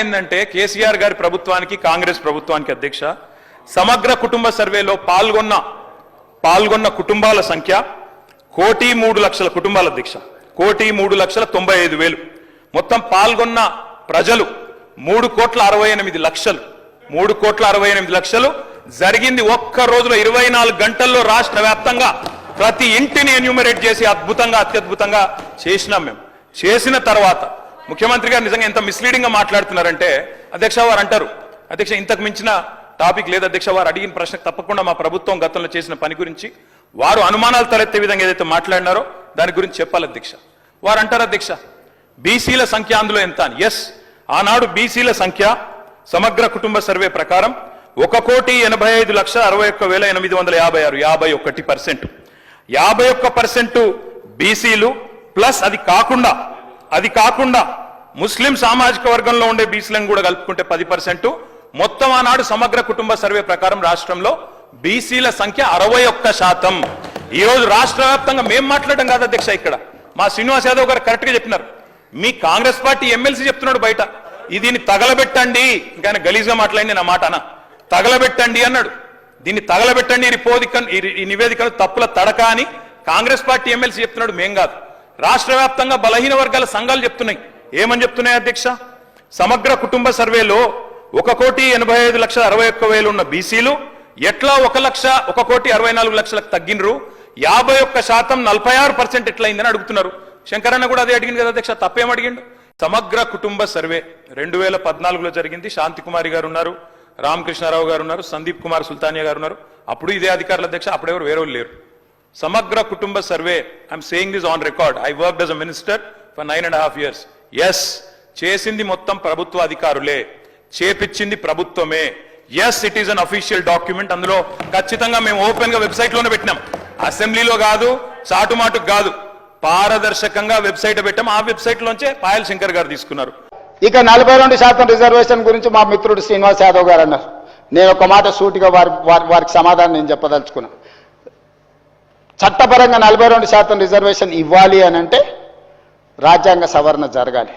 ఏంటంటే కేసీఆర్ గారి ప్రభుత్వానికి కాంగ్రెస్ ప్రభుత్వానికి అధ్యక్ష సమగ్ర కుటుంబ సర్వేలో పాల్గొన్న పాల్గొన్న కుటుంబాల సంఖ్య కోటి మూడు లక్షల కుటుంబాల అధ్యక్ష. కోటి మూడు లక్షల తొంభై ఐదు వేలు. మొత్తం పాల్గొన్న ప్రజలు మూడు కోట్ల అరవై ఎనిమిది లక్షలు. మూడు కోట్ల అరవై ఎనిమిది లక్షలు. జరిగింది ఒక్క రోజులో ఇరవై నాలుగు గంటల్లో రాష్ట్ర వ్యాప్తంగా ప్రతి ఇంటిని ఎన్యూమరేట్ చేసి అద్భుతంగా అత్యద్భుతంగా చేసినాం మేము. చేసిన తర్వాత ముఖ్యమంత్రి గారు నిజంగా ఎంత మిస్లీడింగ్గా మాట్లాడుతున్నారంటే అధ్యక్ష వారు అంటారు అధ్యక్ష ఇంతకు మించిన టాపిక్ లేదు అధ్యక్ష వారు అడిగిన ప్రశ్నకు తప్పకుండా మా ప్రభుత్వం గతంలో చేసిన పని గురించి వారు అనుమానాలు తలెత్తే విధంగా ఏదైతే మాట్లాడినారో దాని గురించి చెప్పాలి అధ్యక్ష. వారు అంటారు అధ్యక్ష బీసీల సంఖ్య అందులో ఎంత అని. ఎస్ ఆనాడు బీసీల సంఖ్య సమగ్ర కుటుంబ సర్వే ప్రకారం ఒక కోటి ఎనభై ఐదు లక్షల అరవై ఒక్క వేల ఎనిమిది వందల యాభై ఆరు యాభై ఒకటి పర్సెంట్. యాభై ఒక్క పర్సెంట్ బీసీలు ప్లస్ అది కాకుండా అది కాకుండా ముస్లిం సామాజిక వర్గంలో ఉండే బీసీలను కూడా కలుపుకుంటే పది పర్సెంట్ మొత్తం ఆనాడు సమగ్ర కుటుంబ సర్వే ప్రకారం రాష్ట్రంలో బీసీల సంఖ్య అరవై ఒక్క శాతం. ఈ రోజు రాష్ట్ర వ్యాప్తంగా మేం మాట్లాడడం కాదు అధ్యక్ష ఇక్కడ. మా శ్రీనివాస్ యాదవ్ గారు కరెక్ట్గా చెప్పినారు. మీ కాంగ్రెస్ పార్టీ ఎమ్మెల్సీ చెప్తున్నాడు బయట. దీన్ని తగలబెట్టండి. ఇంకా గలీజ్గా మాట్లాడింది నా మాట అన్న. తగలబెట్టండి అన్నాడు. దీన్ని తగలబెట్టండి ఈ పోదిక ఈ- ఈ నివేదికను తప్పుల తడక అని కాంగ్రెస్ పార్టీ ఎమ్మెల్సీ చెప్తున్నాడు మేం కాదు. రాష్ట్ర వ్యాప్తంగా బలహీన వర్గాల సంఘాలు చెప్తున్నాయి. ఏమని చెప్తున్నాయి అధ్యక్ష? సమగ్ర కుటుంబ సర్వేలో ఒక కోటి ఎనభై ఐదు లక్షల అరవై ఒక్క వేలు ఉన్న బీసీలు ఎట్లా ఒక లక్ష ఒక కోటి అరవై నాలుగు లక్షలకు తగ్గినరు? యాభై ఒక్క శాతం నలభై ఆరు పర్సెంట్ ఎట్లయిందని అడుగుతున్నారు. శంకరన్న కూడా అదే అడిగింది కదా అధ్యక్ష తప్పేం అడిగిండు? సమగ్ర కుటుంబ సర్వే రెండు వేల పద్నాలుగులో జరిగింది. శాంతి కుమారి గారు ఉన్నారు రామకృష్ణారావు గారు ఉన్నారు సందీప్ కుమార్ సుల్తానియా గారు ఉన్నారు. అప్పుడు ఇదే అధికారుల అధ్యక్ష అప్పుడెవరు వేరే లేరు. సమగ్ర కుటుంబ survey I'm saying this on record I work as a minister for nine and half years yes చేసింది మొత్తం ప్రభుత్వ అధికారులే. చేపించింది ప్రభుత్వమే. Yes it is an official document అందులో ఖచ్చితంగా మేము ఓపెన్గా వెబ్సైట్లోనే పెట్టినాం. అసెంబ్లీలో కాదు చాటుమాటుకు కాదు. పారదర్శకంగా వెబ్సైట్ పెట్టాం. ఆ వెబ్సైట్ లోంచే పాయల్ శంకర్ గారు తీసుకున్నారు. ఇక నలభై రెండు శాతం రిజర్వేషన్ గురించి మా మిత్రుడు శ్రీనివాస్ యాదవ్ గారు అన్నారు. నేను ఒక మాట సూటిగా వారి వారికి సమాధానం నేను చెప్పదలుచుకున్నాను చట్టపరంగా నలభై రెండు శాతం రిజర్వేషన్ ఇవ్వాలి అని అంటే రాజ్యాంగ సవరణ జరగాలి.